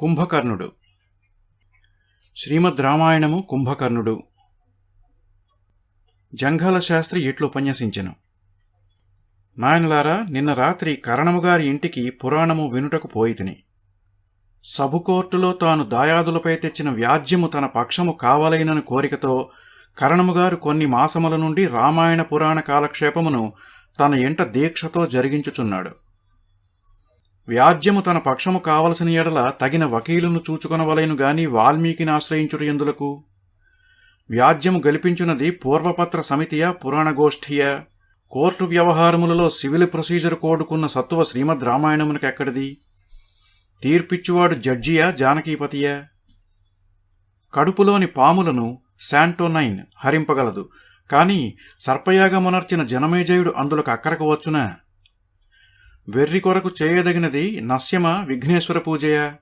కుంభకర్ణుడు. శ్రీమద్ రామాయణము కుంభకర్ణుడు. జంఘాల శాస్త్రి ఇట్లు ఉపన్యసించెను. నాయనలారా నిన్న రాత్రి కరణముగారి ఇంటికి పురాణము వినుటకు పోయితిని. సభుకోర్టులో తాను దాయాదులపై తెచ్చిన వ్యాజ్యము తన పక్షము కావలైనని కోరికతో కరణముగారు కొన్ని మాసముల నుండి రామాయణ పురాణ కాలక్షేపమును తన ఎంట దీక్షతో జరిగించుచున్నాడు. వ్యాజ్యము తన పక్షము కావలసిన ఎడల తగిన వకీలును చూచుకొనవలెను గాని వాల్మీకిని ఆశ్రయించుట ఎందులకు? వ్యాజ్యము గెలిపించున్నది పూర్వపత్ర సమితియా పురాణగోష్ఠియా. కోర్టు వ్యవహారములలో సివిల్ ప్రొసీజర్ కోడుకున్న సత్వ శ్రీమద్ రామాయణమునకెక్కడిది తీర్పిచ్చువాడు జడ్జియా జానకీపతియా? కడుపులోని పాములను శాంటోనైన్ హరింపగలదు. కాని సర్పయాగమునర్చిన జనమేజయుడు అందులకు అక్కరకు వచ్చునా? వెర్రి కొరకు చేయదగినది నస్యమ విఘ్నేశ్వర పూజయ.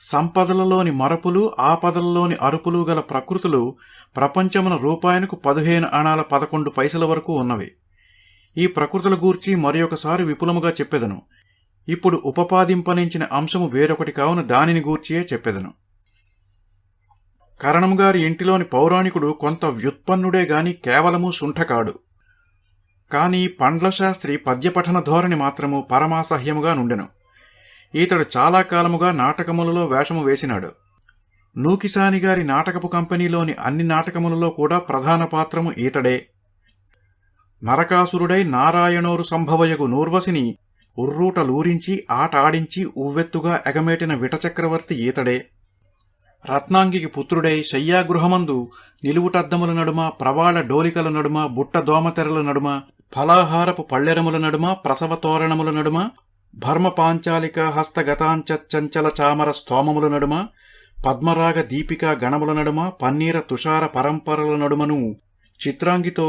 సంపదలలోని మరపులు ఆపదలలోని అరుపులు గల ప్రకృతులు ప్రపంచమున రూపాయనకు పదిహేను అణాల పదకొండు పైసల వరకు ఉన్నవి. ఈ ప్రకృతుల గూర్చి మరొకసారి విపులముగా చెప్పెదను. ఇప్పుడు ఉపపాదింపనించిన అంశము వేరొకటి కావున దానిని గూర్చియే చెప్పెదను. కరణంగారి ఇంటిలోని పౌరాణికుడు కొంత వ్యుత్పన్నుడే గాని కేవలము శుంఠకాడు. కాని పండ్ల శాస్త్రి పద్యపఠన ధోరణి మాత్రము పరమాసహ్యముగా నుండెను. ఈతడు చాలా కాలముగా నాటకములలో వేషము వేసినాడు. నూకిసాని గారి నాటకపు కంపెనీలోని అన్ని నాటకములలో కూడా ప్రధాన పాత్రము ఈతడే. నరకాసురుడై నారాయణోరు సంభవయగు నూర్వశిని ఉర్రూటలూరించి ఆట ఆడించి ఉవ్వెత్తుగా ఎగమేటిన విటచక్రవర్తి ఈతడే. రత్నాంగికి పుత్రుడై శయ్యాగృహమందు నిలువుటద్దముల నడుమ ప్రవాళ డోలికల నడుమ బుట్ట దోమతెరల నడుమ ఫలాహారపు పళ్ళెరముల నడుమ ప్రసవ తోరణముల నడుమ భర్మ పాంచాలిక హస్తగతాంచ చంచల చామర స్తోమముల నడుమ పద్మరాగ దీపిక గణముల నడుమ పన్నీర తుషార పరంపరల నడుమను చిత్రాంగితో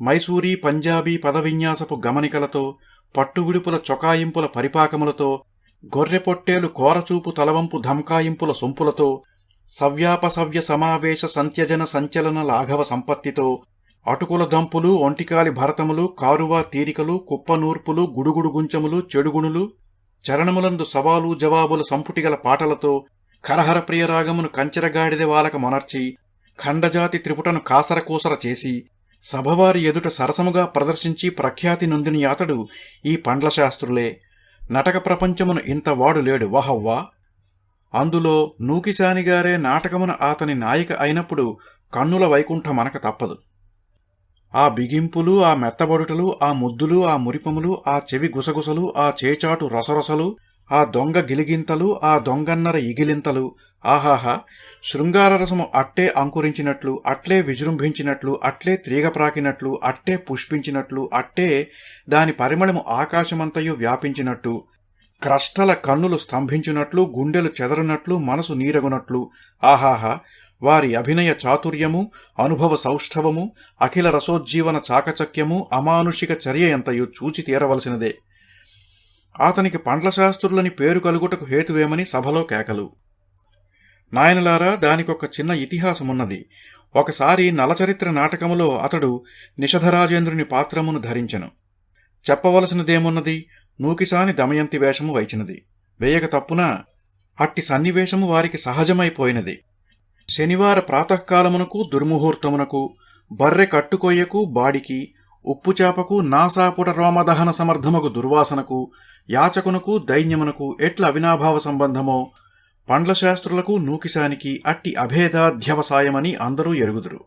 మైసూరీ పంజాబీ పదవిన్యాసపు గమనికలతో పట్టువిడుపుల చొకాయింపుల పరిపాకములతో గొర్రె పొట్టేలు కోరచూపు తలవంపు ధమకాయింపుల సొంపులతో సవ్యాపసవ్య సమావేశ సంత్యజన సంచలన లాఘవ సంపత్తితో అటుకుల దంపులు ఒంటికాలి భరతములు కారువా తీరికలు కుప్పనూర్పులు గుడుగుడు గుంచములు చెడుగుణులు చరణములందు సవాలు జవాబుల సంపుటిగల పాటలతో కరహర ప్రియరాగమును కంచెరగాడిద వాలక మొనర్చి ఖండజాతి త్రిపుటను కాసరకూసర చేసి సభవారి ఎదుట సరసముగా ప్రదర్శించి ప్రఖ్యాతి నొందిన అతడు ఈ పండ్ల శాస్త్రులే నటక ప్రపంచమును ఇంతవాడు లేడు. వహవ్వా! అందులో నూకిశానిగారే నాటకమున అతని నాయిక అయినప్పుడు కన్నుల వైకుంఠ మనక తప్పదు. ఆ బిగింపులు ఆ మెత్తబడుటలు ఆ ముద్దులు ఆ మురిపములు ఆ చెవి గుసగుసలు ఆ చేచాటు రసరసలు ఆ దొంగ గిలిగింతలు ఆ దొంగన్నర ఇగిలింతలు ఆహాహా శృంగారరసము అట్టే అంకురించినట్లు అట్లే విజృంభించినట్లు అట్లే తీగప్రాకినట్లు అట్టే పుష్పించినట్లు అట్టే దాని పరిమళము ఆకాశమంతయు వ్యాపించినట్టు క్రష్టల కన్నులు స్తంభించినట్లు గుండెలు చెదరనట్లు మనసు నీరగునట్లు. ఆహాహా! వారి అభినయ చాతుర్యము అనుభవ సౌష్ఠవము అఖిల రసోజ్జీవన చాకచక్యము అమానుషిక చర్య ఎంతయు చూచి తీరవలసినదే. అతనికి పండ్ల శాస్త్రులని పేరు కలుగుటకు హేతువేమని సభలో కేకలు. నాయనలారా దానికొక చిన్న ఇతిహాసమున్నది. ఒకసారి నలచరిత్ర నాటకములో అతడు నిషధరాజేంద్రుని పాత్రమును ధరించెను. చెప్పవలసినదేమున్నది? నూకిసాని దమయంతి వేషము వైచినది. వేయక తప్పున అట్టి సన్నివేశము వారికి సహజమైపోయినది. శనివార ప్రాతకాలమునకు దుర్ముహూర్తమునకు బర్రె కట్టుకొయ్యకు బాడికి ఉప్పుచాపకు నాసాపుట రోమదహన సమర్థమగు దుర్వాసనకు యాచకునకు దైన్యమునకు ఎట్ల అవినాభావ సంబంధమో పండ్ల శాస్త్రులకు నూకిశానికి అట్టి అభేదాధ్యవసాయమని అందరూ ఎరుగుదురు.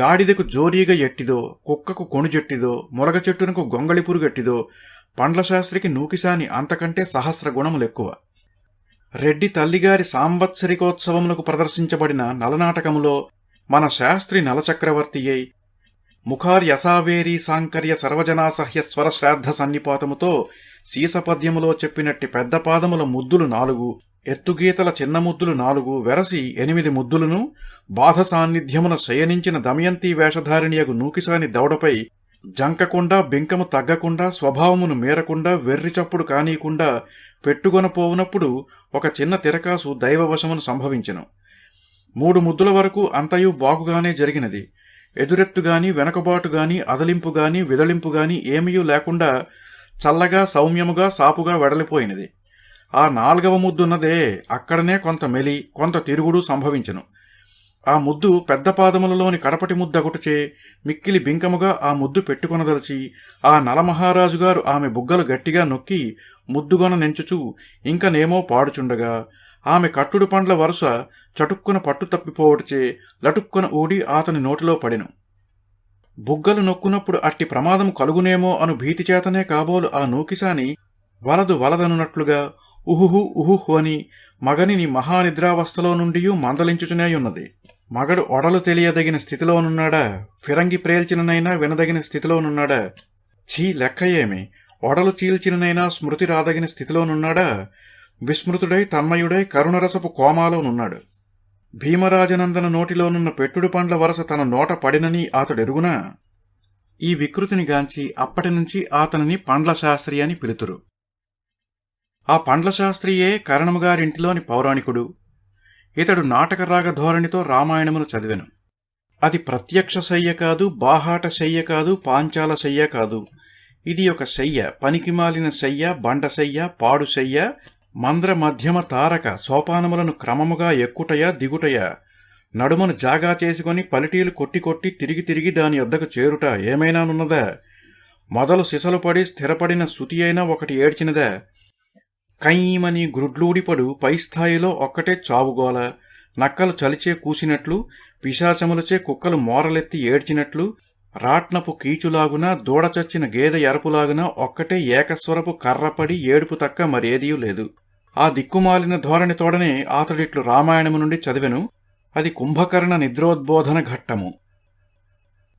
గాడిదకు జోరీగ ఎట్టిదో కుక్కకు కొణుజెట్టిదో మురగ చెట్టునకు గొంగళి పురుగెట్టిదో పండ్ల శాస్త్రికి నూకిసాని అంతకంటే సహస్ర గుణములెక్కువ రెడ్డి తల్లిగారి సాంవత్సరికోత్సవములకు ప్రదర్శించబడిన నలనాటకములో మన శాస్త్రి నలచక్రవర్తి అయి ముఖార్యసావేరీ సాంకర్య సర్వజనాసహ్య స్వర శ్రాద్ధ సన్నిపాతముతో సీసపద్యములో చెప్పినట్టి పెద్ద పాదముల ముద్దులు నాలుగు ఎత్తుగీతల చిన్న ముద్దులు నాలుగు వెరసి ఎనిమిది ముద్దులను బాధ సాన్నిధ్యమున శయనించిన దమయంతి వేషధారిణియగు నూకిసాని దౌడపై జంకకుండా బింకము తగ్గకుండా స్వభావమును మేరకుండా వెర్రిచప్పుడు కానీయకుండా పెట్టుకొనపోవునప్పుడు ఒక చిన్న తిరకాసు దైవవశమును సంభవించెను. మూడు ముద్దుల వరకు అంతయు బాగుగానే జరిగినది. ఎదురెత్తుగాని వెనకబాటుగాని అదలింపుగాని విదలింపుగాని ఏమయూ లేకుండా చల్లగా సౌమ్యముగా సాపుగా వెడలిపోయినది. ఆ నాలుగవ ముద్దున్నదే అక్కడనే కొంత మెలి కొంత తిరుగుడు సంభవించెను. ఆ ముద్దు పెద్ద పాదములలోని కడపటి ముద్దగుటచే మిక్కిలి బింకముగా ఆ ముద్దు పెట్టుకొనదలిచి ఆ నలమహారాజు గారు ఆమె బుగ్గలు గట్టిగా నొక్కి ముద్దుగొన నెంచుచూ ఇంకనేమో పాడుచుండగా ఆమె కట్టుడు పండ్ల వరుస చటుక్కున పట్టు తప్పిపోవటచే లటుక్కున ఊడి అతని నోటిలో పడెను. బుగ్గలు నొక్కునప్పుడు అట్టి ప్రమాదం కలుగునేమో అను భీతిచేతనే కాబోలు ఆ నూకిసాని వలదు వలదనున్నట్లుగా ఉహుహు ఉహుహు అని మగనిని మహానిద్రావస్థలో నుండి మందలించుచునేయున్నది. మగడు ఒడలు తెలియదగిన స్థితిలోనున్నాడా? ఫిరంగి ప్రేల్చిననైనా వినదగిన స్థితిలోనున్నాడా? ఛీ లెక్క ఏమి ఒడలు చీల్చిననైనా స్మృతి రాదగిన స్థితిలోనున్నాడా? విస్మృతుడై తన్మయుడై కరుణరసపు కోమాలోనున్నాడు. భీమరాజనందన నోటిలోనున్న పెట్టుడు పండ్ల వరస తన నోట పడినని అతడెరుగునా? ఈ వికృతిని గాంచి అప్పటినుంచి అతనిని పండ్ల శాస్త్రి అని పిలుతురు. ఆ పండ్ల శాస్త్రియే కరణముగారింటిలోని పౌరాణికుడు. ఇతడు నాటకరాగ ధోరణితో రామాయణమును చదివెను. అది ప్రత్యక్ష శయ్య కాదు బాహాట శయ్య కాదు పాంచాల శయ్య కాదు. ఇది ఒక శయ్య పనికిమాలిన శయ్య బండశయ్య పాడుశయ్య మంద్ర మధ్యమ తారక సోపానములను క్రమముగా ఎక్కుటయ దిగుటయ? నడుమను జాగా చేసుకొని పలిటీలు కొట్టి కొట్టి తిరిగి తిరిగి దాని వద్దకు చేరుట ఏమైనానున్నదా? మొదలు సిసలు పడి స్థిరపడిన శుతి అయినా ఒకటి ఏడ్చినదా? కయ్యమని గ్రుడ్లూడిపడు పై స్థాయిలో ఒక్కటే చావుగోల నక్కలు చలిచే కూసినట్లు పిశాచములచే కుక్కలు మోరలెత్తి ఏడ్చినట్లు రాట్నపు కీచులాగున దూడచచ్చిన గేదె ఎరపులాగున ఒక్కటే ఏకస్వరపు కర్రపడి ఏడుపు తక్క మరేదియూ లేదు. ఆ దిక్కుమాలిన ధోరణి తోడనే అతడిట్లు రామాయణము నుండి చదివెను. అది కుంభకర్ణ నిద్రోద్బోధన ఘట్టము.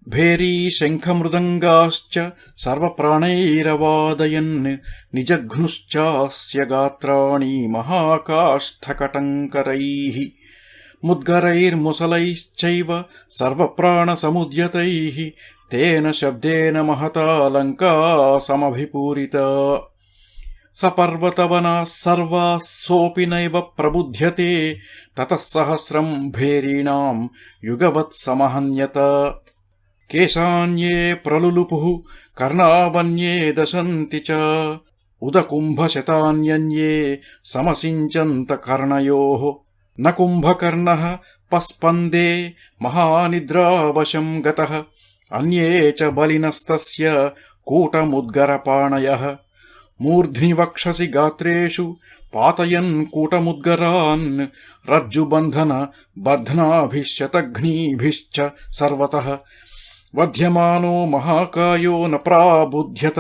భేరీ శంఖమృదంగాశ్చ సర్వప్రాణైరవాదయన్ నిజఘ్నుశ్చాస్య గాత్రాణి మహాకాష్ఠకటంకరై ముద్గరైర్ముసలైశ్చైవ సర్వప్రాణసముద్యతై తేన శబ్దేన మహతాలంకా సమభిపూరిత సపర్వతవనా సర్వా సోపి నైవ ప్రబుధ్యతే తతః సహస్రం భేరీణాం యుగవత్ केशान्ये प्रलुलुपुः, कर्णावन्ये दशन्ति च। उदकुम्भशतान्यन्ये समसिञ्चन्तकर्णयोः न कुम्भकर्णः पस्पन्दे महानिद्रावशं गतः, अन्ये च बलिनस्तस्य कूटमुद्गरपाणयः। मूर्ध्निवक्षसि गात्रेषु पातयन् कूटमुद्गरान्, रज्जुबन्धन बध्नाभिः शतघ्नीभिश्च सर्वतः। వధ్యమానో మహాకాయో న ప్రాబుధ్యత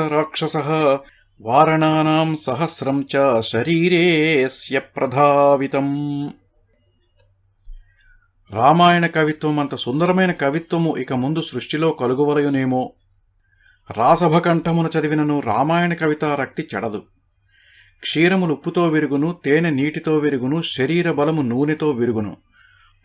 వారణానాం సహస్రం చ శరీరేస్య ప్రధావితం. రామాయణ కవిత్వం అంత సుందరమైన కవిత్వము ఇక ముందు సృష్టిలో కలుగువలయునేమో. రాసభకంఠమున చదివినను రామాయణ కవితా రక్తి చెడదు. క్షీరములు ఉప్పుతో విరుగును తేనె నీటితో విరుగును శరీర బలము నూనెతో విరుగును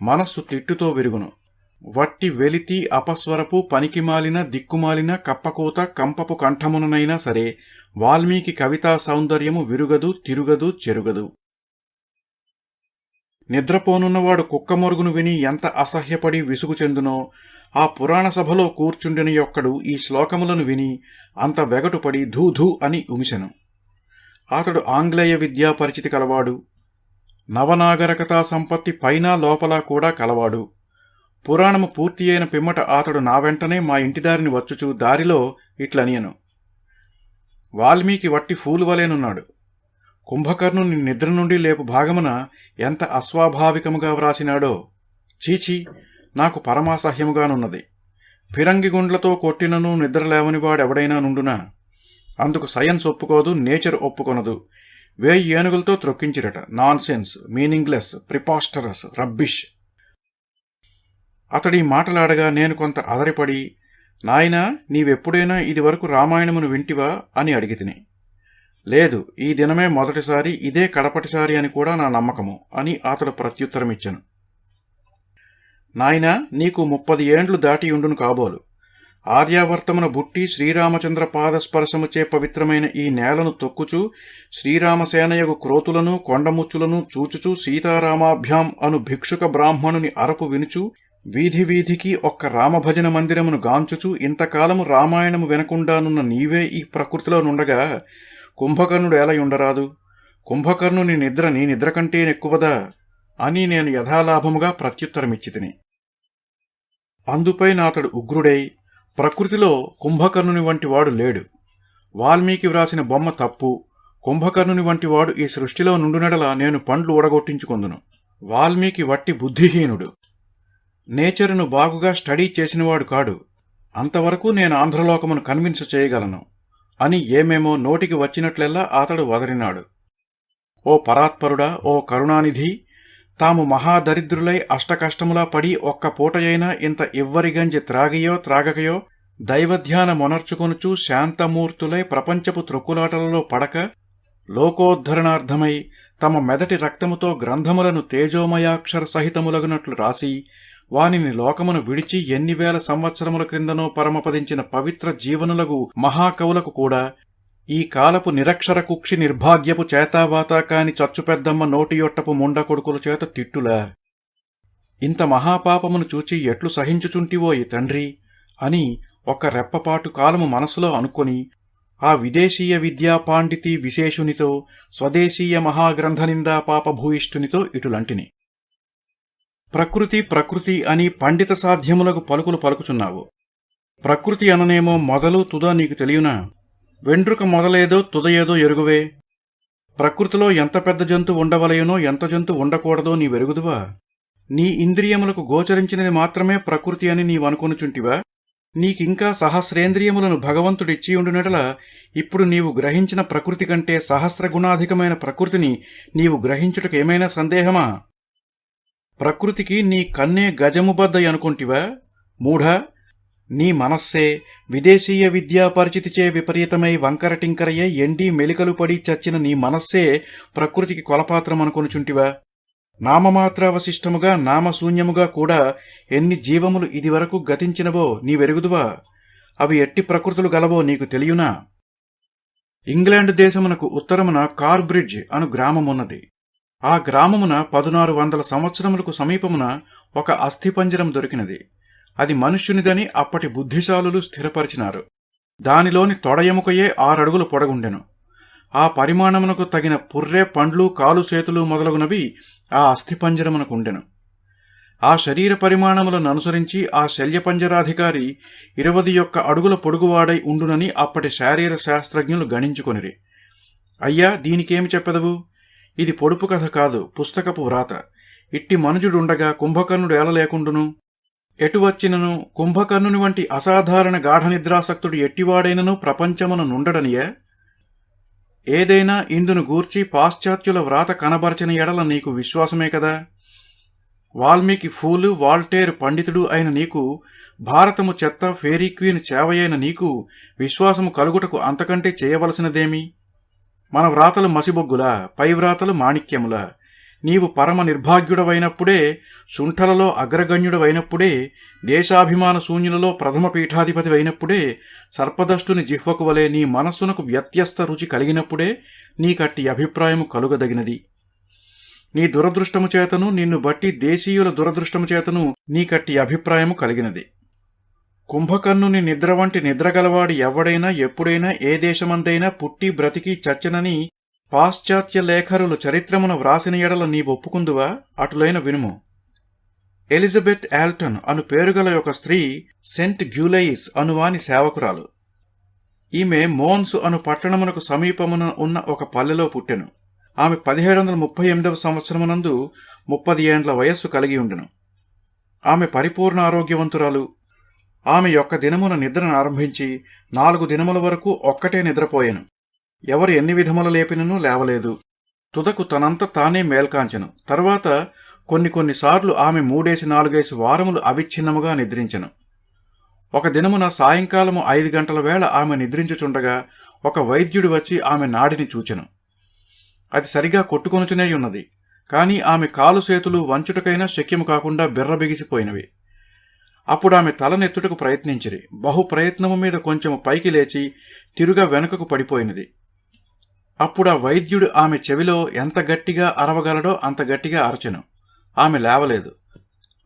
మనస్సు తిట్టుతో విరుగును. వట్టి వెలితి అపస్వరపు పనికిమాలిన దిక్కుమాలిన కప్పకూత కంపపు కంఠముననైనా సరే వాల్మీకి కవితా సౌందర్యము విరుగదు తిరుగదు చెరుగదు. నిద్రపోనున్నవాడు కుక్కమొరుగును విని ఎంత అసహ్యపడి విసుగు చెందునో ఆ పురాణ సభలో కూర్చుండిన యొక్కడు ఈ శ్లోకములను విని అంత వెగటుపడి ధూధూ అని ఉమిసెను అతడు ఆంగ్లేయ విద్యా పరిచితి కలవాడు. నవనాగరికతా సంపత్తి పైన లోపల కూడా కలవాడు. పురాణము పూర్తి అయిన పిమ్మట అతడు నా వెంటనే మా ఇంటిదారిని వచ్చుచు దారిలో ఇట్లనియను. వాల్మీకి వట్టి ఫూలు వలేనున్నాడు. కుంభకర్ణుని నిద్ర నుండి లేపు భాగమున ఎంత అస్వాభావికముగా వ్రాసినాడో. చీచి నాకు పరమాసహ్యముగానున్నది. ఫిరంగిగుండ్లతో కొట్టినను నిద్రలేవని వాడెవడైనా నుండునా? అందుకు సయన్స్ ఒప్పుకోదు నేచర్ ఒప్పుకొనదు. వేయి ఏనుగులతో త్రొక్కించిరట. Nonsense meaningless preposterous rubbish. అతడి మాటలాడగా నేను కొంత అదరిపడి నాయనా నీవెప్పుడైనా ఇదివరకు రామాయణమును వింటివా? అని అడిగితిని. లేదు ఈ దినమే మొదటిసారి ఇదే కడపటిసారి అని కూడా నా నమ్మకము అని అతడు ప్రత్యుత్తరమిచ్చాను. నాయనా నీకు ముప్పది ఏండ్లు దాటి ఉండును కాబోలు. ఆర్యావర్తమున బుట్టి శ్రీరామచంద్ర పాదస్పర్శముచే పవిత్రమైన ఈ నేలను తొక్కుచూ శ్రీరామసేనయగు క్రోతులను కొండముచ్చులను చూచుచూ సీతారామాభ్యాం అను భిక్షుక బ్రాహ్మణుని అరపు వినుచు వీధి వీధికి ఒక్క రామభజన మందిరమును గాంచుచు ఇంతకాలము రామాయణము వినకుండానున్న నీవే ఈ ప్రకృతిలో నుండగా కుంభకర్ణుడు ఎలా ఉండరాదు కుంభకర్ణుని నిద్ర నీ నిద్ర కంటే ఎక్కువదా? అని నేను యథాలాభముగా ప్రత్యుత్తరమిచ్చి తిని అందుపై నాతడు ఉగ్రుడై ప్రకృతిలో కుంభకర్ణుని వంటివాడు లేడు. వాల్మీకి వ్రాసిన బొమ్మ తప్పు. కుంభకర్ణుని వంటివాడు ఈ సృష్టిలో నుండునడల నేను పండ్లు ఊడగొట్టించుకొందును. వాల్మీకి వట్టి బుద్ధిహీనుడు. నేచరును బాగుగా స్టడీ చేసినవాడు కాడు. అంతవరకు నేను ఆంధ్రలోకమును కన్విన్స్ చేయగలను. అని ఏమేమో నోటికి వచ్చినట్లెల్లా అతడు వదరినాడు. ఓ పరాత్పరుడా ఓ కరుణానిధి తాము మహాదరిద్రులై అష్టకష్టములా పడి ఒక్క పూటయైనా ఇంత ఇవ్వరిగంజి త్రాగియో త్రాగకయో దైవధ్యాన మొనర్చుకొనుచూ శాంతమూర్తులై ప్రపంచపు త్రొక్కులాటలలో పడక లోకోద్ధరణార్థమై తమ మెదటి రక్తముతో గ్రంథములను తేజోమయాక్షర సహితములగునట్లు రాసి వానిని లోకమును విడిచి ఎన్ని వేల సంవత్సరముల క్రిందనో పరమపదించిన పవిత్ర జీవనులకు మహాకవులకు కూడా ఈ కాలపు నిరక్షర కుక్షి నిర్భాగ్యపు చేతావాత కాని చచ్చుపెద్దమ్మ నోటియొట్టపు ముండ కొడుకుల చేత తిట్టులా. ఇంత మహాపాపమును చూచి ఎట్లు సహించుచుంటివో ఈ తండ్రి? అని ఒక రెప్పపాటు కాలము మనసులో అనుకొని ఆ విదేశీయ విద్యా పాండితి విశేషునితో స్వదేశీయ మహాగ్రంథనిందా పాపభూయిష్ఠునితో ఇటులంటిని. ప్రకృతి ప్రకృతి అని పండిత సాధ్యములకు పలుకులు పలుకుచున్నావు. ప్రకృతి అననేమో మొదలు తుద నీకు తెలియనా? వెండ్రుక మొదలేదో తుద ఏదో ఎరుగువే? ప్రకృతిలో ఎంత పెద్ద జంతు ఉండవలయనో ఎంత జంతు ఉండకూడదో నీ వెరుగుదువా నీ ఇంద్రియములకు గోచరించినది మాత్రమే ప్రకృతి అని నీవనుకొనుచుంటివా నీకింకా సహస్రేంద్రియములను భగవంతుడిచ్చి ఉండునటల ఇప్పుడు నీవు గ్రహించిన ప్రకృతి కంటే సహస్రగుణాధికమైన ప్రకృతిని నీవు గ్రహించుటకు ఏమైనా సందేహమా? ప్రకృతికి నీ కన్నే గజముబద్దయి అనుకుంటివా? మూఢా నీ మనస్సే విదేశీయ విద్యా పరిచితిచే విపరీతమై వంకరటింకరయ్యే ఎండి మెలికలు పడి చచ్చిన నీ మనస్సే ప్రకృతికి కొలపాత్రం అనుకొనుచుంటివా? నామమాత్రావశిష్టముగా నామశూన్యముగా కూడా ఎన్ని జీవములు ఇదివరకు గతించినవో నీవెరుగుదువా? అవి ఎట్టి ప్రకృతులు గలవో నీకు తెలియునా? ఇంగ్లాండ్ దేశమునకు ఉత్తరమున కార్బ్రిడ్జ్ అను గ్రామమున్నది. ఆ గ్రామమున పదునారు వందల సంవత్సరములకు సమీపమున ఒక అస్థిపంజరం దొరికినది. అది మనుష్యునిదని అప్పటి బుద్ధిశాలులు స్థిరపరిచినారు. దానిలోని తొడయముకయే ఆరడుగులు పొడగుండెను. ఆ పరిమాణమునకు తగిన పుర్రె పండ్లు కాలు చేతులు మొదలగునవి ఆ అస్థిపంజరమునకు ఉండెను ఆ శరీర పరిమాణములను అనుసరించి ఆ శల్యపంజరాధికారి ఇరవది యొక్క అడుగుల పొడుగువాడై ఉండునని అప్పటి శారీర శాస్త్రజ్ఞులు గణించుకొనిరి. అయ్యా దీనికేమి చెప్పదవు? ఇది పొడుపు కథ కాదు పుస్తకపు వ్రాత. ఇట్టి మనుజుడుండగా కుంభకర్ణుడు ఎలా లేకుండును ఎటువచ్చినను కుంభకర్ణుని వంటి అసాధారణ గాఢనిద్రాసక్తుడు ఎట్టివాడైనను ప్రపంచమున నుండడనియే? ఏదైనా ఇందును గూర్చి పాశ్చాత్యుల వ్రాత కనబరచిన ఎడల నీకు విశ్వాసమే కదా? వాల్మీకి ఫూలు వాల్టేర్ పండితుడు అయిన నీకు భారతము చెత్త ఫేరీ క్వీన్ చేవయైన నీకు విశ్వాసము కలుగుటకు అంతకంటే చేయవలసినదేమి? మన వ్రాతలు మసిబొగ్గుల పై వ్రాతలు మాణిక్యముల. నీవు పరమ నిర్భాగ్యుడవైనప్పుడే శుంఠలలో అగ్రగణ్యుడవైనప్పుడే దేశాభిమాన శూన్యులలో ప్రథమ పీఠాధిపతి అయినప్పుడే సర్పదష్టుని జిహ్వకు వలె నీ మనస్సునకు వ్యత్యస్త రుచి కలిగినప్పుడే నీకట్టి అభిప్రాయము కలుగదగినది. నీ దురదృష్టము చేతను నిన్ను బట్టి దేశీయుల దురదృష్టము చేతను నీకట్టి అభిప్రాయము కలిగినది. కుంభకర్ణుని నిద్ర వంటి నిద్రగలవాడు ఎవడైనా ఎప్పుడైనా ఏ దేశమందైనా పుట్టి బ్రతికి చచ్చనని పాశ్చాత్య లేఖరులు చరిత్రమును వ్రాసిన ఎడల నీ ఒప్పుకుందువా? అటులైన వినుము. ఎలిజబెత్ ఆల్టన్ అను పేరుగల ఒక స్త్రీ సెంట్ గ్యూలయిస్ అనువాని సేవకురాలు. ఈమె మోన్స్ అను పట్టణమునకు సమీపమున ఉన్న ఒక పల్లెలో పుట్టెను. ఆమె పదిహేడు వందల ముప్పై ఎనిమిదవ సంవత్సరమునందు ముప్పది ఏండ్ల వయస్సు కలిగి ఉండెను. ఆమె పరిపూర్ణ ఆరోగ్యవంతురాలు ఆమె యొక్క దినమున నిద్రను ఆరంభించి నాలుగు దినముల వరకు ఒక్కటే నిద్రపోయాను. ఎవరు ఎన్ని విధముల లేపినను లేవలేదు. తుదకు తనంత తానే మేల్కాంచెను. తర్వాత కొన్ని కొన్నిసార్లు ఆమె మూడేసి నాలుగేసి వారములు అవిచ్ఛిన్నముగా నిద్రించెను. ఒక దినమున సాయంకాలము ఐదు గంటల వేళ ఆమె నిద్రించుచుండగా ఒక వైద్యుడు వచ్చి ఆమె నాడిని చూచెను. అది సరిగా కొట్టుకొనుచునే ఉన్నది కాని ఆమె కాలు చేతులు వంచుటకైనా శక్యము కాకుండా బిర్రబిగిసిపోయినవి. అప్పుడు ఆమె తలనెత్తుటకు ప్రయత్నించిరి. బహు ప్రయత్నము మీద కొంచెం పైకి లేచి తిరుగా వెనుకకు పడిపోయినది. అప్పుడు ఆ వైద్యుడు ఆమె చెవిలో ఎంత గట్టిగా అరవగలడో అంత గట్టిగా అరచెను. ఆమె లేవలేదు.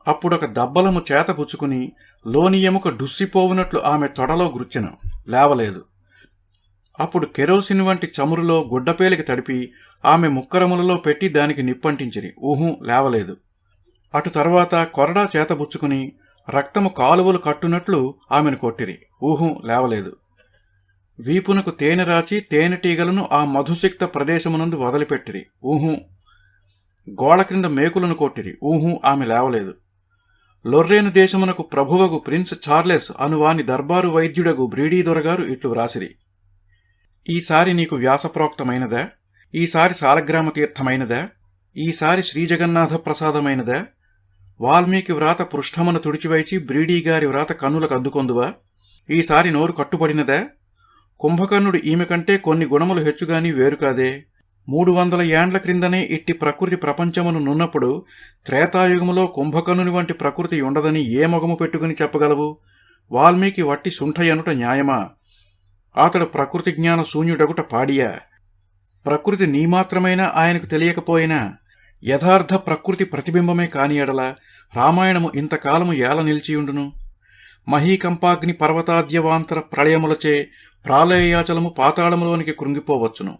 అప్పుడొక దబ్బలము చేత పుచ్చుకుని లోని ఎముక డుస్సిపోవునట్లు ఆమె తొడలో గుర్చెను. లేవలేదు. అప్పుడు కెరోసిన్ వంటి చమురులో గుడ్డపేలికి తడిపి ఆమె ముక్కరములలో పెట్టి దానికి నిప్పంటించిరి. ఊహు లేవలేదు. అటు తర్వాత కొరడా చేతబుచ్చుకుని రక్తము కాలువలు కట్టునట్లు ఆమెను కొట్టిరి. ఊహం లేవలేదు. వీపునకు తేనె రాచి తేనెటీగలను ఆ మధుసిక్త ప్రదేశమునందు వదిలిపెట్టిరి. ఊహూ గోడ క్రింద మేకులను కొట్టిరి. ఊహూ ఆమె లేవలేదు. లొర్రేను దేశమునకు ప్రభువగు ప్రిన్స్ చార్లెస్ అనువాని దర్బారు వైద్యుడగు బ్రీడీ దొరగారు ఇట్లు వ్రాసిరి. ఈసారి నీకు వ్యాసప్రోక్తమైనదా? ఈసారి సాలగ్రామ తీర్థమైనదా ఈసారి శ్రీజగన్నాథ ప్రసాదమైనదా? వాల్మీకి వ్రాత పృష్ఠమున తుడిచివైచి బ్రీడీ గారి వ్రాత కన్నులకు అద్దుకొందువా ఈసారి నోరు కట్టుబడినదా. కుంభకర్ణుడు ఈమె కంటే కొన్ని గుణములు హెచ్చుగాని వేరు కాదే మూడు వందల ఏండ్ల క్రిందనే ఇట్టి ప్రకృతి ప్రపంచమును నున్నప్పుడు త్రేతాయుగములో కుంభకర్ణుని వంటి ప్రకృతి ఉండదని ఏ మొగము పెట్టుకుని చెప్పగలవు? వాల్మీకి వట్టి శుంఠయనుట న్యాయమా? అతడు ప్రకృతి జ్ఞాన శూన్యుడగుట పాడియా? ప్రకృతి నీమాత్రమైనా ఆయనకు తెలియకపోయినా యథార్థ ప్రకృతి ప్రతిబింబమే కాని ఎడల రామాయణము ఇంతకాలము ఏల నిలిచియుండును? మహీకంపాగ్ని పర్వతాద్యవాంతర ప్రళయములచే ప్రాళయయాచలము పాతాళములోనికి కృంగిపోవచ్చును.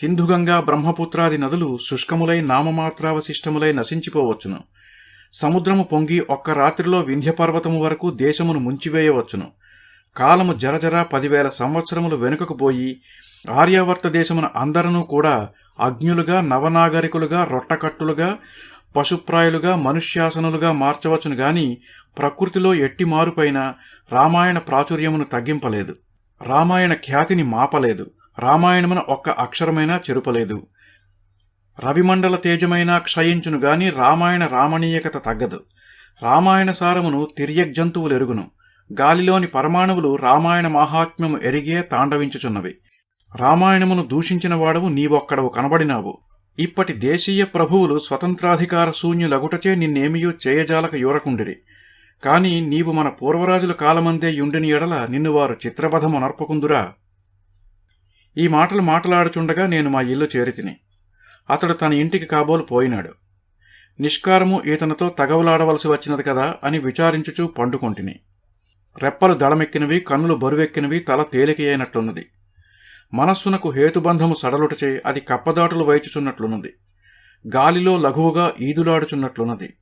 సింధుగంగా బ్రహ్మపుత్రాది నదులు శుష్కములై నామమాత్రావశిష్టములై నశించిపోవచ్చును. సముద్రము పొంగి ఒక్క రాత్రిలో వింధ్యపర్వతము వరకు దేశమును ముంచివేయవచ్చును. కాలము జరజర పదివేల సంవత్సరములు వెనుకకు పోయి ఆర్యావర్త దేశమున అందరనూ కూడా అజ్ఞులుగా నవనాగరికులుగా రొట్టకట్టులుగా పశుప్రాయులుగా మనుష్యాసనులుగా మార్చవచ్చును గాని ప్రకృతిలో ఎట్టి మారుపైన రామాయణ ప్రాచుర్యమును తగ్గింపలేదు. రామాయణ ఖ్యాతిని మాపలేదు. రామాయణమున ఒక్క అక్షరమైనా చెరుపలేదు. రవిమండల తేజమైనా క్షయించును గాని రామాయణ రామణీయకత తగ్గదు. రామాయణ సారమును తిర్యగ్జంతువులు ఎరుగును గాలిలోని పరమాణువులు రామాయణ మాహాత్మ్యము ఎరిగే తాండవించుచున్నవి. రామాయణమును దూషించిన వాడవు నీవొక్కడవు కనబడినావు. ఇప్పటి దేశీయ ప్రభువులు స్వతంత్రాధికార శూన్యులగుటచే నిన్నేమియూ చేయజాలక యూరకుండిరి కాని నీవు మన పూర్వరాజుల కాలమందే యుండిని ఎడల నిన్ను వారు చిత్రబధము నర్పకుందురా ఈ మాటలు మాట్లాడుచుండగా నేను మా ఇల్లు చేరితిని. అతడు తన ఇంటికి కాబోలు పోయినాడు. నిష్కారము ఈతనతో తగవులాడవలసి వచ్చినది కదా అని విచారించుచూ పండుకొంటిని. రెప్పలు దళమెక్కినవి కన్నులు బరువెక్కినవి తల తేలిక అయినట్లున్నది మనస్సునకు హేతుబంధము సడలుటచే అది కప్పదాటులు వైచుచున్నట్లున్నది గాలిలో లఘువుగా ఈదులాడుచున్నట్లున్నది.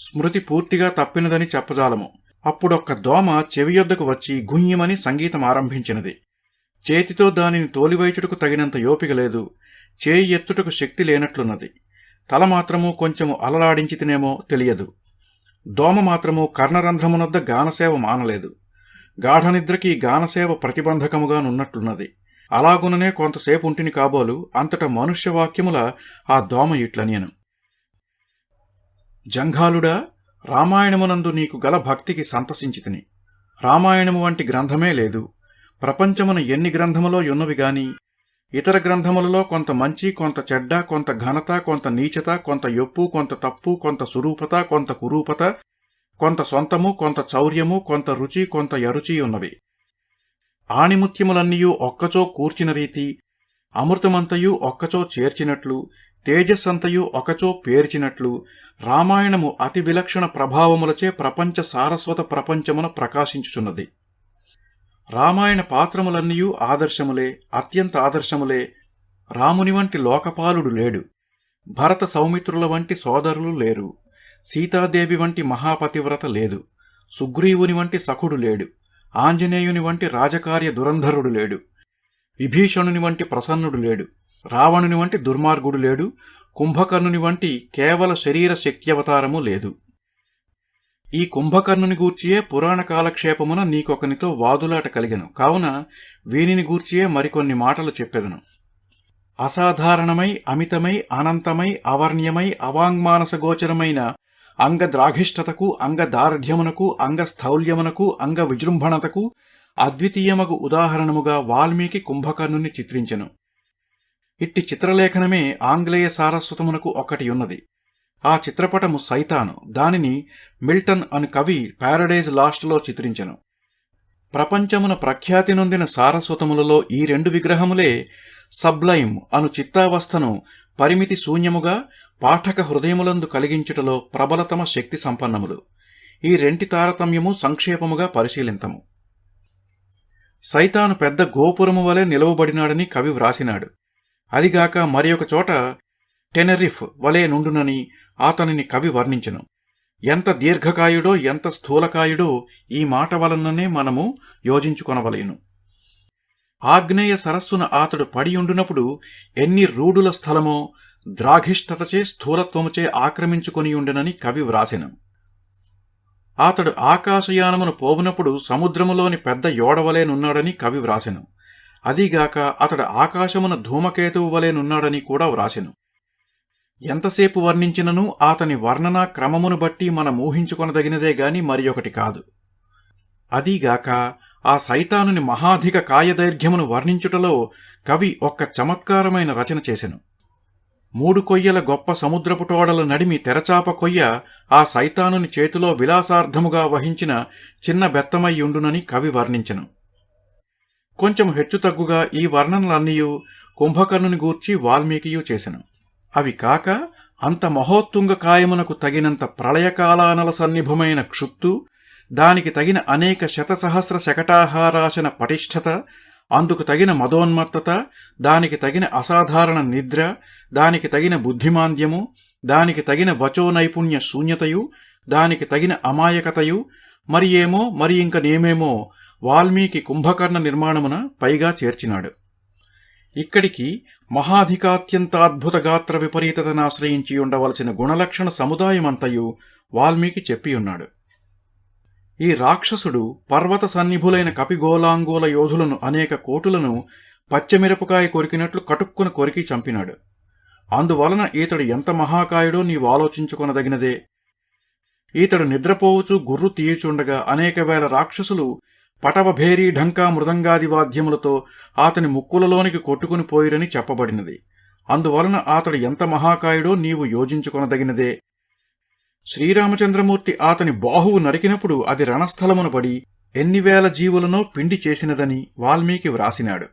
స్మృతి పూర్తిగా తప్పినదని చెప్పజాలము. అప్పుడొక్క దోమ చెవియొద్దకు వచ్చి గుయ్యమని సంగీతం ఆరంభించినది. చేతితో దానిని తోలివైచుటకు తగినంత యోపిక లేదు. చేయి ఎత్తుటకు శక్తి లేనట్లున్నది. తల మాత్రము కొంచెము అలలాడించితినేమో తెలియదు. దోమ మాత్రము కర్ణరంధ్రమునొద్ద గానసేవ మానలేదు. గాఢనిద్రకి గానసేవ ప్రతిబంధకముగా నున్నట్లున్నది. అలాగుననే కొంతసేపు ఉంటిని కాబోలు అంతట మనుష్యవాక్యముల ఆ దోమ ఇట్లనియను జంఘాలుడా రామాయణమునందు నీకు గల భక్తికి సంతసించితిని. రామాయణము వంటి గ్రంథమే లేదు. ప్రపంచమున ఎన్ని గ్రంథములో ఉన్నవి గాని ఇతర గ్రంథములలో కొంత మంచి కొంత చెడ్డ కొంత ఘనత కొంత నీచత కొంత యొప్పు కొంత తప్పు కొంత సురూపత కొంత కురూపత కొంత సొంతము కొంత చౌర్యము కొంత రుచి కొంత యరుచి ఉన్నవి. ఆణిముత్యములన్నీయూ ఒక్కచో కూర్చిన రీతి అమృతమంతయు ఒక్కచో చేర్చినట్లు తేజస్సంతయు ఒకచో పేర్చినట్లు రామాయణము అతి విలక్షణ ప్రభావములచే ప్రపంచ సారస్వత ప్రపంచమున ప్రకాశించుచున్నది. రామాయణ పాత్రములన్నీయూ ఆదర్శములే అత్యంత ఆదర్శములే రాముని వంటి లోకపాలుడు లేడు భరత సౌమిత్రుల వంటి సోదరులు లేరు సీతాదేవి వంటి మహాపతివ్రత లేదు సుగ్రీవుని వంటి సఖుడు లేడు. ఆంజనేయుని వంటి రాజకార్య దురంధరుడు లేడు. విభీషణుని వంటి ప్రసన్నుడు లేడు. రావణుని వంటి దుర్మార్గుడు లేడు. కుంభకర్ణుని వంటి కేవల శరీర శక్త్యవతారము లేదు. ఈ కుంభకర్ణుని గూర్చియే పురాణ కాలక్షేపమున నీకొకనితో వాదులాట కలిగెను. కావున వీనిని గూర్చియే మరికొన్ని మాటలు చెప్పెదను. అసాధారణమై అమితమై అనంతమై అవర్ణ్యమై అవాంగ్మానసగోచరమైన అంగద్రాఘిష్టతకు అంగదార్ఢ్యమునకు అంగస్థౌల్యమునకు అంగ విజృంభణతకు అద్వితీయమగు ఉదాహరణముగా వాల్మీకి కుంభకర్ణుని చిత్రించెను. ఇట్టి చిత్రలేఖనమే ఆంగ్లేయ సారస్వతమునకు ఒకటి ఉన్నది ఆ చిత్రపటము సైతాను దానిని మిల్టన్ అను కవి ప్యారడైజ్ లాస్ట్లో చిత్రించెను. ప్రపంచమున ప్రఖ్యాతి నొందిన సారస్వతములలో ఈ రెండు విగ్రహములే సబ్లైమ్ అను చిత్తావస్థను పరిమితి శూన్యముగా పాఠక హృదయములందు కలిగించుటలో ప్రబలతమ శక్తి సంపన్నములు. ఈ రెంటి తారతమ్యము సంక్షేపముగా పరిశీలింతము. సైతాను పెద్ద గోపురము వలె నిలవబడినాడని కవి వ్రాసినాడు. అదిగాక మరి ఒక చోట టెనరిఫ్ వలె నుండునని అతనిని కవి వర్ణించను. ఎంత దీర్ఘకాయుడో ఎంత స్థూలకాయుడో ఈ మాట వలననే మనము యోజించుకొనవలేను. ఆగ్నేయ సరస్సున అతడు పడియుండునప్పుడు ఎన్ని రూడుల స్థలమో ద్రాఘిష్టతచే స్థూలత్వముచే ఆక్రమించుకొని ఉండెనని కవి వ్రాసెను. అతడు ఆకాశయానమును పోవునప్పుడు సముద్రములోని పెద్ద యోడవలేనున్నాడని కవి వ్రాసెను. అదీగాక అతడు ఆకాశమున ధూమకేతువు వలెనున్నాడని కూడా వ్రాసెను. ఎంతసేపు వర్ణించినను అతని వర్ణనా క్రమమును బట్టి మనం ఊహించుకొనదగినదే గాని మరి ఒకటి కాదు. అదీగాక ఆ సైతానుని మహాధిక కాయదైర్ఘ్యమును వర్ణించుటలో కవి ఒక్క చమత్కారమైన రచన చేసెను. మూడు కొయ్యల గొప్ప సముద్రపు టోడల నడిమి తెరచాప కొయ్య ఆ సైతానుని చేతిలో విలాసార్థముగా వహించిన చిన్న బెత్తమయ్యుండునని కవి వర్ణించను. కొంచెం హెచ్చుతగ్గుగా ఈ వర్ణనలన్నీయు కుంభకర్ణుని గూర్చి వాల్మీకియు చేసెను. అవి కాక అంత మహోత్తుంగ కాయమునకు తగినంత ప్రళయకాలానల సన్నిభమైన క్షుత్తు దానికి తగిన అనేక శతసహస్ర శకటాహారాశన పటిష్టత అందుకు తగిన మదోన్మత్తత దానికి తగిన అసాధారణ నిద్ర దానికి తగిన బుద్ధిమాంద్యము దానికి తగిన వచో నైపుణ్య శూన్యతయు దానికి తగిన అమాయకతయు మరి ఏమో మరి ఇంక నేమేమో వాల్మీకి కుంభకర్ణ నిర్మాణమున పైగా చేర్చినాడు. ఇక్కడికి మహాధికాత్యంతాద్భుత గాత్ర విపరీతతను ఆశ్రయించి ఉండవలసిన గుణలక్షణ సముదాయమంతయు వాల్మీకి చెప్పియున్నాడు. ఈ రాక్షసుడు పర్వత సన్నిభులైన కపిగోలాంగోల యోధులను అనేక కోటులను పచ్చమిరపకాయ కొరికినట్లు కటుక్కున కొరికి చంపినాడు. అందువలన ఈతడు ఎంత మహాకాయుడో నీవు ఆలోచించుకొనదగినదే. ఈతడు నిద్రపోవచ్చు గుర్రు తీయుచుండగా అనేక వేల రాక్షసులు పటవభేరీ ఢంకా మృదంగాది వాద్యములతో అతని ముక్కులలోనికి కొట్టుకుని పోయిరని చెప్పబడినది. అందువలన అతడు ఎంత మహాకాయుడో నీవు యోజించుకొనదగినదే. శ్రీరామచంద్రమూర్తి అతని బాహువు నరికినప్పుడు అది రణస్థలమున పడి ఎన్ని వేల జీవులనో పిండి చేసినదని వాల్మీకి వ్రాసినాడు.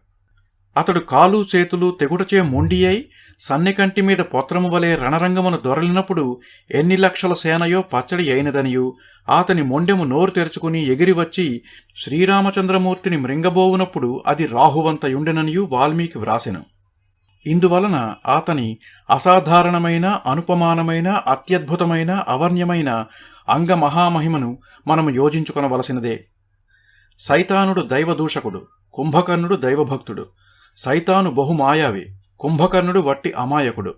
అతడు కాలు చేతులు తెగుటచే మొండియై సన్నెకంటి మీద పొత్రము వలె రణరంగమును దొరలినప్పుడు ఎన్ని లక్షల సేనయో పచ్చడి అయినదనియు అతని మొండెము నోరు తెరుచుకుని ఎగిరి వచ్చి శ్రీరామచంద్రమూర్తిని మృంగబోవునప్పుడు అది రాహువంతయుండెననియు వాల్మీకి వ్రాసెను. ఇందువలన అతని అసాధారణమైన అనుపమానమైన అత్యద్భుతమైన అవర్ణ్యమైన అంగమహామహిమను మనము యోజించుకొనవలసినదే. సైతానుడు దైవదూషకుడు కుంభకర్ణుడు దైవభక్తుడు. సైతాను బహుమాయావి కుంభకర్ణుడు వట్టి అమాయకుడు.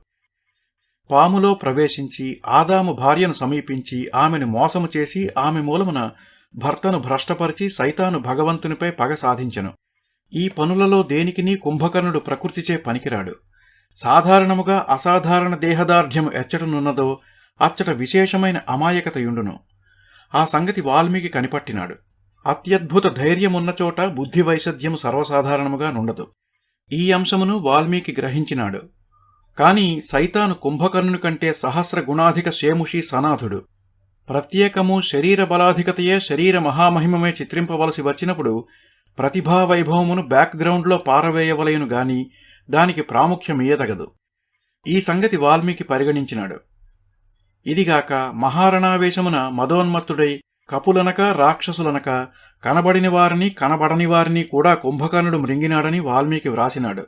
పాములో ప్రవేశించి ఆదాము భార్యను సమీపించి ఆమెను మోసము చేసి ఆమె మూలమున భర్తను భ్రష్టపరిచి సైతాను భగవంతునిపై పగ సాధించెను. ఈ పనులలో దేనికినీ కుంభకర్ణుడు ప్రకృతిచే పనికిరాడు. సాధారణముగా అసాధారణ దేహదార్ఢ్యము ఎచ్చటనున్నదో అచ్చట విశేషమైన అమాయకతయుండును. ఆ సంగతి వాల్మీకి కనిపట్టినాడు. అత్యద్భుత ధైర్యమున్న చోట బుద్ధి వైసద్యము సర్వసాధారణముగా నుండదు. ఈ అంశమును వాల్మీకి గ్రహించినాడు. కాని సైతాను కుంభకర్ణుని కంటే సహస్ర గుణాధిక శేముషి సనాథుడు. ప్రత్యేకము శరీర బలాధికతయే శరీర మహామహిమమే చిత్రింపవలసి వచ్చినప్పుడు ప్రతిభా వైభవమును బ్యాక్గ్రౌండ్లో పారవేయవలయను గాని దానికి ప్రాముఖ్యమియ్యదగదు ఈ సంగతి వాల్మీకి పరిగణించినాడు. ఇదిగాక మహారణావేశమున మదోన్మత్తుడై కపులనక రాక్షసులనక కనబడిన వారిని కనబడని వారిని కూడా కుంభకర్ణుడు మృంగినాడని వాల్మీకి వ్రాసినాడు.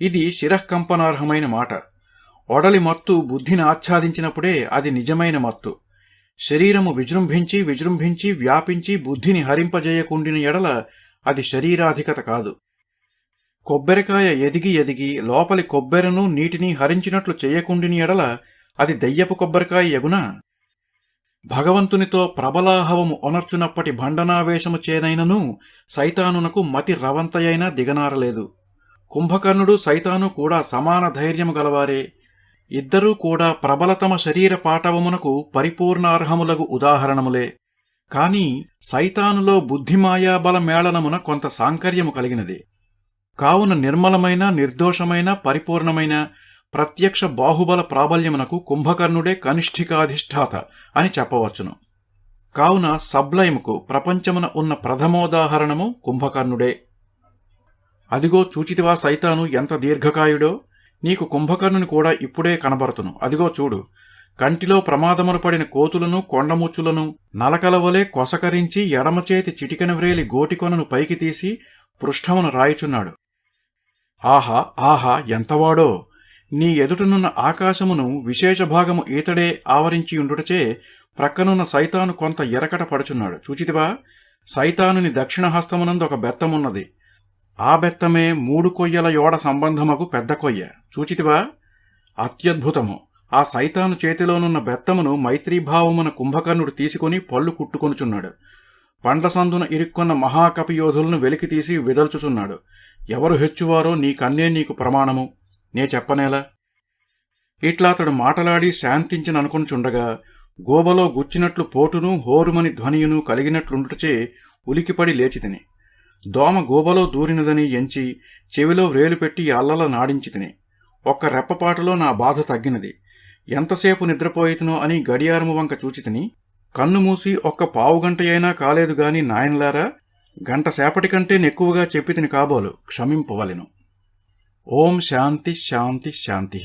ఇది శిరఃకంపనార్హమైన మాట. ఒడలి మత్తు బుద్ధిని ఆచ్ఛాదించినప్పుడే అది నిజమైన మత్తు. శరీరము విజృంభించి విజృంభించి వ్యాపించి బుద్ధిని హరింపజేయకుండిన ఎడల అది శరీరాధికత కాదు. కొబ్బరికాయ ఎదిగి ఎదిగి లోపలి కొబ్బెరను నీటిని హరించినట్లు చేయకుండిని ఎడల అది దయ్యపు కొబ్బరికాయ ఎగునా? భగవంతునితో ప్రబలాహవము ఒనర్చునప్పటి భండనావేశము చేనైనను సైతానునకు మతి రవంతయైనా దిగనారలేదు. కుంభకర్ణుడు సైతాను కూడా సమాన ధైర్యము గలవారే. ఇద్దరూ కూడా ప్రబలతమ శరీర పాటవమునకు పరిపూర్ణార్హములగు ఉదాహరణములే. కాని సైతానులో బుద్ధిమాయాబల మేళనమున కొంత సాంకర్యము కలిగినది. కావున నిర్మలమైన నిర్దోషమైన పరిపూర్ణమైన ప్రత్యక్ష బాహుబల ప్రాబల్యమునకు కుంభకర్ణుడే కనిష్ఠికాధిష్ఠాత అని చెప్పవచ్చును. కావున సబ్లైముకు ప్రపంచమున ఉన్న ప్రథమోదాహరణము కుంభకర్ణుడే. అదిగో చూచితివా సైతాను ఎంత దీర్ఘకాయుడో! నీకు కుంభకర్ణుని కూడా ఇప్పుడే కనబడుతును. అదిగో చూడు కంటిలో ప్రమాదమును పడిన కోతులను కొండముచ్చులను నలకలవలే కొసకరించి ఎడమచేతి చిటికెన వ్రేలి గోటికొనను పైకి తీసి పృష్ఠమును రాయుచున్నాడు. ఆహా ఆహా ఎంతవాడో! నీ ఎదుటనున్న ఆకాశమును విశేష భాగము ఈతడే ఆవరించి ఉండుటచే ప్రక్కనున్న సైతాను కొంత ఎరకట పడుచున్నాడు. చూచితివా? సైతానుని దక్షిణ హస్తమునందు ఒక బెత్తమున్నది. ఆ బెత్తమే మూడు కొయ్యల యోడ సంబంధముకు పెద్ద కొయ్య. చూచితివా? అత్యద్భుతము! ఆ సైతాను చేతిలోనున్న బెత్తమును మైత్రీభావమున కుంభకర్ణుడు తీసుకుని పళ్ళు కుట్టుకొనుచున్నాడు. పండ్ల సందున ఇరుక్కున్న మహాకపి యోధులను వెలికితీసి విదల్చుచున్నాడు. ఎవరు హెచ్చువారో నీకన్నే నీకు ప్రమాణము. నే చెప్పనేలా? ఇట్లా అతడు మాటలాడి శాంతించిననుకొనుచుండగా గోబలో గుచ్చినట్లు పోటును హోరుమని ధ్వనియును కలిగినట్లుండుటచే ఉలికిపడి లేచితిని. దోమ గోబలో దూరినదని ఎంచి చెవిలో వ్రేలు పెట్టి అల్లల నాడించితిని. ఒక్క రెప్పపాటులో నా బాధ తగ్గినది. ఎంతసేపు నిద్రపోయితునో అని గడియారము వంక చూచితిని కన్ను మూసి ఒక్క పావుగంట అయినా కాలేదు గాని నాయనలారా గంట సేపటి కంటే నెక్కువగా చెప్పితిని కాబోలు క్షమింపవలెను. ఓం శాంతి శాంతి శాంతి